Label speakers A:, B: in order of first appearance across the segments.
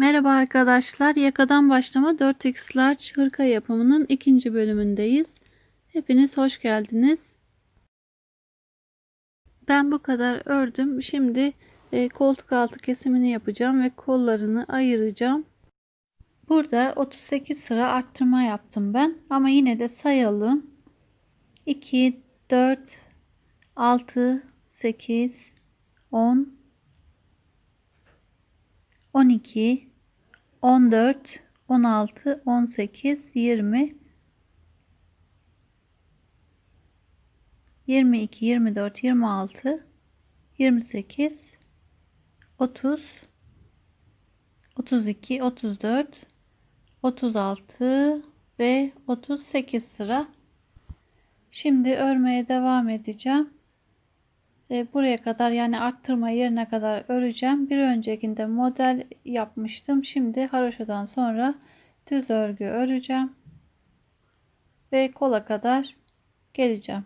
A: Merhaba arkadaşlar. Yakadan başlama 4x large hırka yapımının ikinci bölümündeyiz. Hepiniz hoş geldiniz. Ben bu kadar ördüm. Şimdi e, koltuk altı kesimini yapacağım ve kollarını ayıracağım. Burada 38 sıra arttırma yaptım ben. Ama yine de sayalım. 2, 4, 6, 8, 10, 12, 14, 16, 18, 20, 22, 24, 26, 28, 30, 32, 34, 36 ve 38 sıra. Şimdi örmeye devam edeceğim. Buraya kadar yani arttırma yerine kadar öreceğim. Bir öncekinde model yapmıştım. Şimdi haroşadan sonra düz örgü öreceğim. Ve kola kadar geleceğim.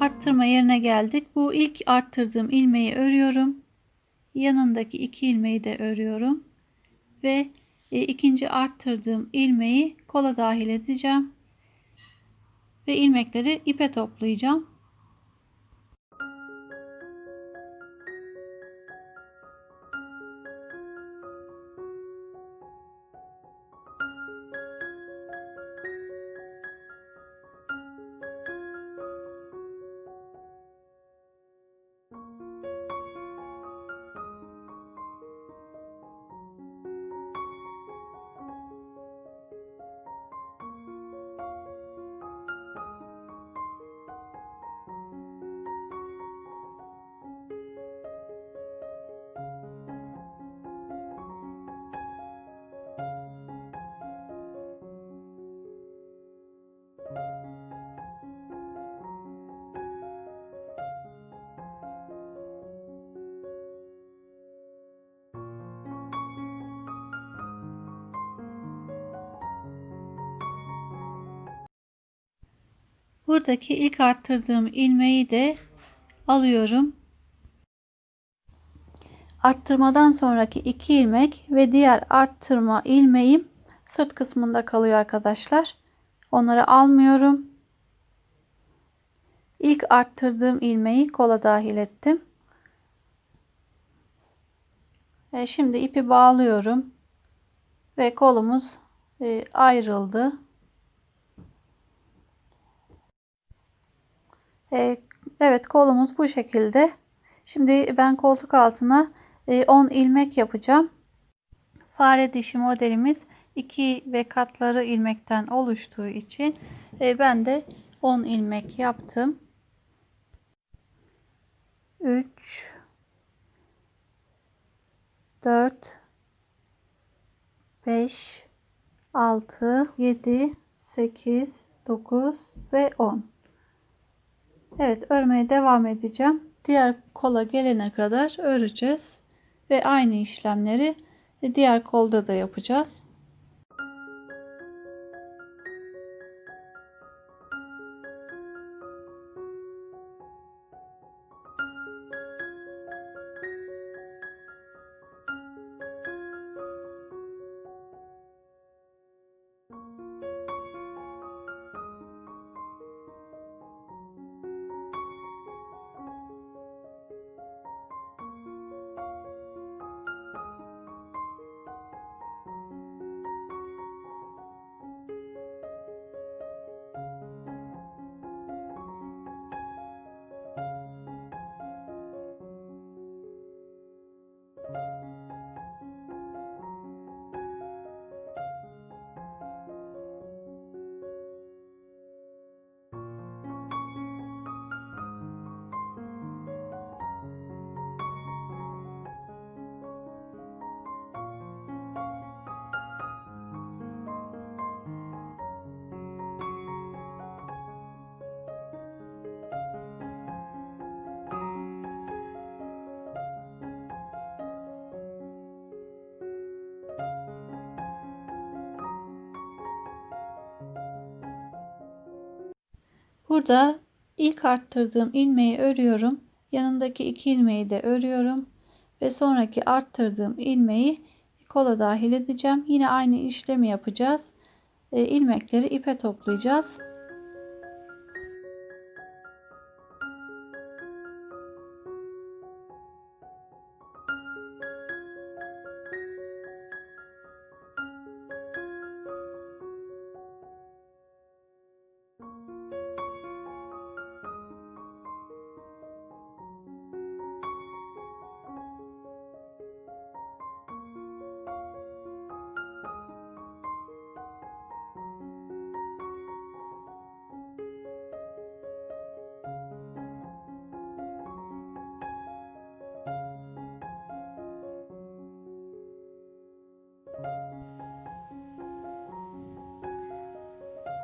A: Arttırma yerine geldik. Bu ilk arttırdığım ilmeği örüyorum. Yanındaki iki ilmeği de örüyorum. Ve e, ikinci arttırdığım ilmeği kola dahil edeceğim. Ve ilmekleri ipe toplayacağım. Buradaki ilk arttırdığım ilmeği de alıyorum. Arttırmadan sonraki iki ilmek ve diğer arttırma ilmeğim sırt kısmında kalıyor arkadaşlar. Onları almıyorum. İlk arttırdığım ilmeği kola dahil ettim. Şimdi ipi bağlıyorum. Ve kolumuz e, ayrıldı. E, evet kolumuz bu şekilde. Şimdi ben koltuk altına 10 ilmek yapacağım. Fare dişi modelimiz 2 ve katları ilmekten oluştuğu için ben de 10 ilmek yaptım. 3 4 5 6 7 8 9 ve 10 Evet örmeye devam edeceğim. Diğer kola gelene kadar öreceğiz. Ve aynı işlemleri diğer kolda da yapacağız. Burada ilk arttırdığım ilmeği örüyorum. Yanındaki iki ilmeği de örüyorum. Ve sonraki arttırdığım ilmeği kola dahil edeceğim. Yine aynı işlemi yapacağız. E, ilmekleri ipe toplayacağız.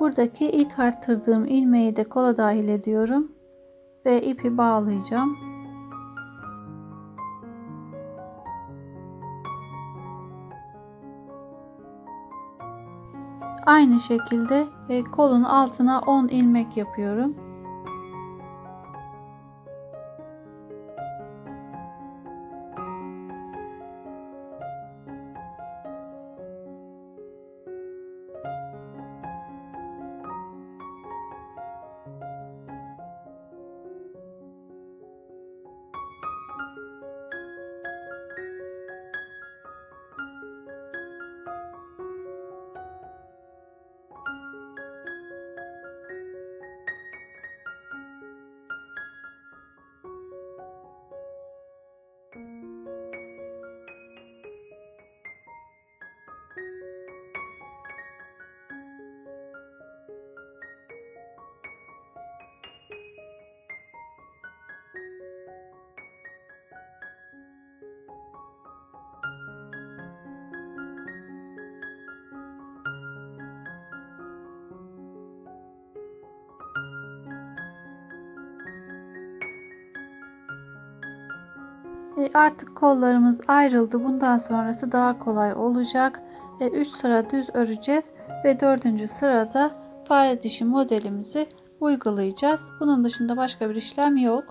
A: Buradaki ilk arttırdığım ilmeği de kola dahil ediyorum ve ipi bağlayacağım. Aynı şekilde e, kolun altına 10 ilmek yapıyorum. E, artık kollarımız ayrıldı. Bundan sonrası daha kolay olacak. 3 sıra düz öreceğiz ve 4. sırada fare dişi modelimizi uygulayacağız. Bunun dışında başka bir işlem yok.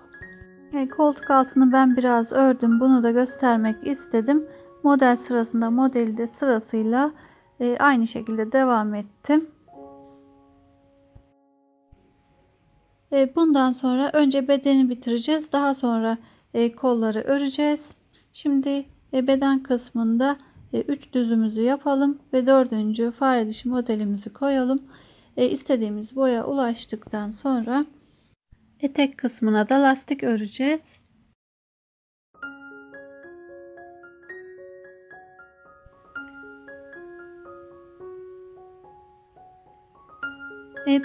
A: E, koltuk altını ben biraz ördüm. Bunu da göstermek istedim. Model sırasında modeli de sırasıyla e, aynı şekilde devam ettim. Bundan sonra önce bedeni bitireceğiz. Daha sonra e, kolları öreceğiz. Şimdi e, beden kısmında 3 e, düzümüzü yapalım ve dördüncü fare dişi modelimizi koyalım. E, istediğimiz boya ulaştıktan sonra etek kısmına da lastik öreceğiz.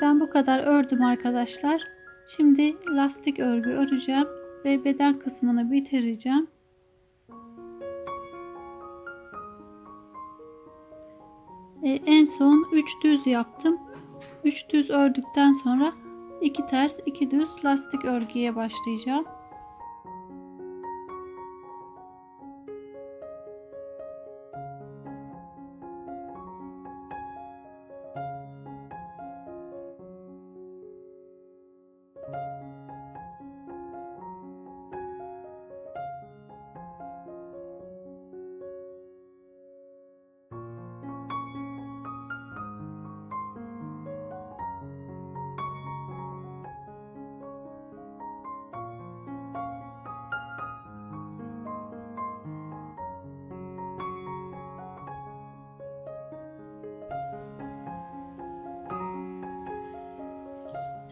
A: Ben bu kadar ördüm arkadaşlar. Şimdi lastik örgü öreceğim ve beden kısmını bitireceğim. E, en son 3 düz yaptım. 3 düz ördükten sonra 2 ters 2 düz lastik örgüye başlayacağım.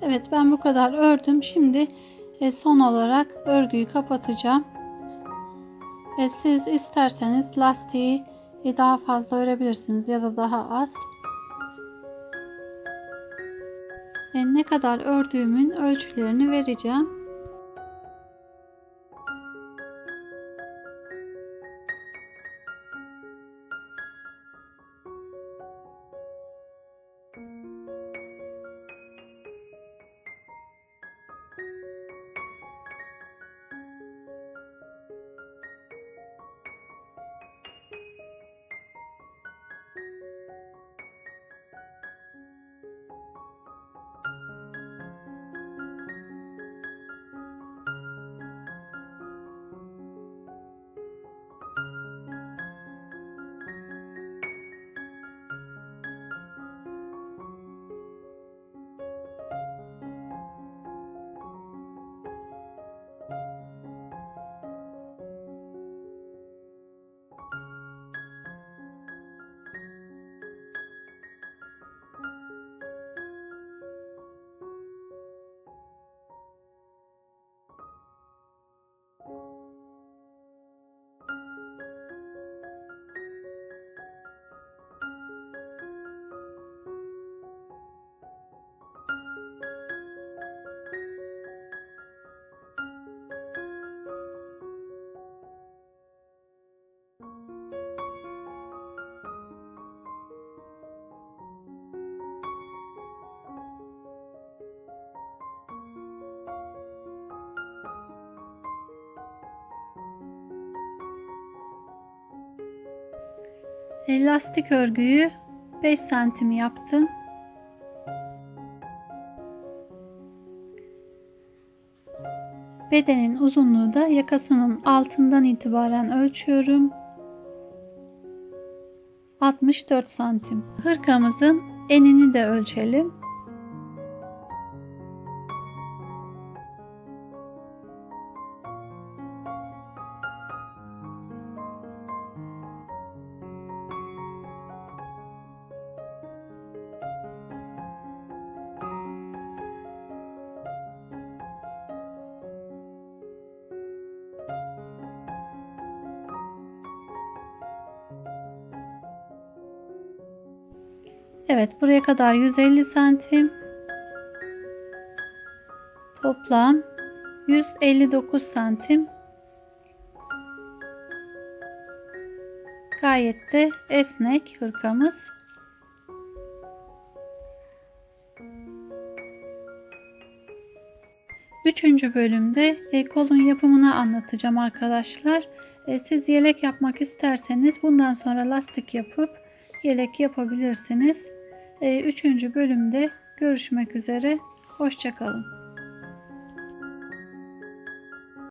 A: Evet ben bu kadar ördüm. Şimdi e, son olarak örgüyü kapatacağım. E, siz isterseniz lastiği e, daha fazla örebilirsiniz ya da daha az. Ne kadar ördüğümün ölçülerini vereceğim. E, lastik örgüyü 5 santim yaptım. Bedenin uzunluğu da yakasının altından itibaren ölçüyorum. 64 santim. Hırkamızın enini de ölçelim. Evet buraya kadar 150 santim. Toplam 159 santim. Gayet de esnek hırkamız. Üçüncü bölümde e, kolun yapımını anlatacağım arkadaşlar. E, siz yelek yapmak isterseniz bundan sonra lastik yapıp yelek yapabilirsiniz. E, üçüncü bölümde görüşmek üzere. Hoşçakalın.